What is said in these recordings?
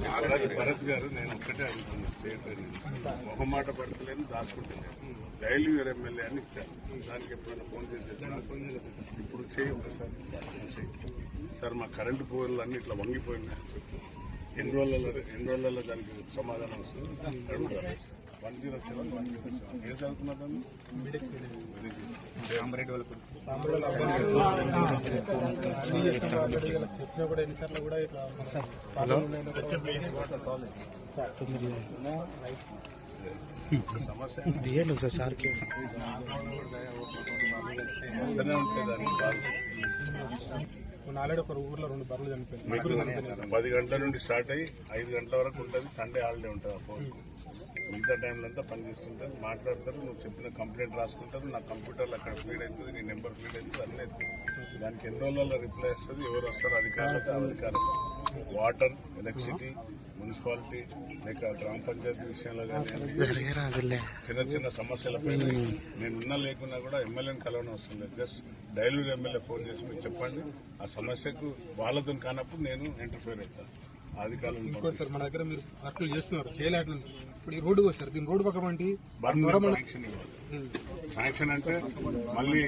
భరత్ భరత్ గారు నేను ఒక్కటే అడుగుతున్నా స్టేట్ మొహమాట పడతలేని దాచుకుంటున్నాను డైలీ వేరే ఎమ్మెల్యే అని ఇచ్చాను దానికి ఎప్పుడైనా ఫోన్ చేసి ఇప్పుడు చేయి ఒకసారి. చేయి. సార్ మా కరెంటు పోలు అన్ని ఇట్లా వంగిపోయినాయి. ఎన్ని రోజులలో ఎన్ని రోజులలో దానికి సమాధానం వస్తుంది? అడుగుతాను one zero seven one zero seven. ఏ చదువుతున్నారు చెప్పినా కూడా ఎన్నిసార్లు కూడా ఇట్లా హలో సమస్య సార్ సార్కి ఆల్రెడీ ఒక ఊర్లో రెండు బర్రెలు చనిపోయింది పది గంటల నుండి స్టార్ట్ అయ్యి ఐదు గంటల వరకు ఉంటుంది. సండే హాలిడే ఉంటుంది మిగతా టైంలో అంతా పని చేస్తుంటారు మాట్లాడతారు. నువ్వు చెప్పిన కంప్లైంట్ రాసుకుంటారు. నా కంప్యూటర్లో అక్కడ ఫీడ్ అవుతుంది నీ నెంబర్ ఫీడ్ అవుతుంది అన్నీ అవుతుంది. దానికి ఎన్ని రోజులలో రిప్లై వస్తుంది. ఎవరు వస్తారు? అధికారులకు అధికారులు వాటర్ ఎలక్ట్రిసిటీ మున్సిపాలిటీ లేక గ్రామ పంచాయతీ విషయంలో కానీ చిన్న చిన్న సమస్యలపై నేను ఉన్నా లేకున్నా కూడా ఎమ్మెల్యేని కలవడం అవసరం లేదు. జస్ట్ డైలీ ఎమ్మెల్యే ఫోన్ చేసి మీరు చెప్పండి. ఆ సమస్యకు వాళ్ళతో కానప్పుడు నేను ఇంటర్ఫేర్ అవుతాను. ఇంకోటి సార్ మన దగ్గర మీరు వర్కులు చేస్తున్నారు చేయలేట్లేదు. ఇప్పుడు ఈ రోడ్డు వస్తారు దీని రోడ్డు పక్కన శాంక్షన్ అంటే మళ్ళీ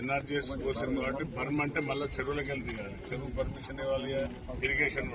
ఎన్ఆర్జీఎస్ కోసం కాబట్టి బర్మ్ అంటే మళ్ళీ చెరువులకు వెళ్ళి దిగాలి. చెరువు పర్మిషన్ ఇవ్వాలి ఇరిగేషన్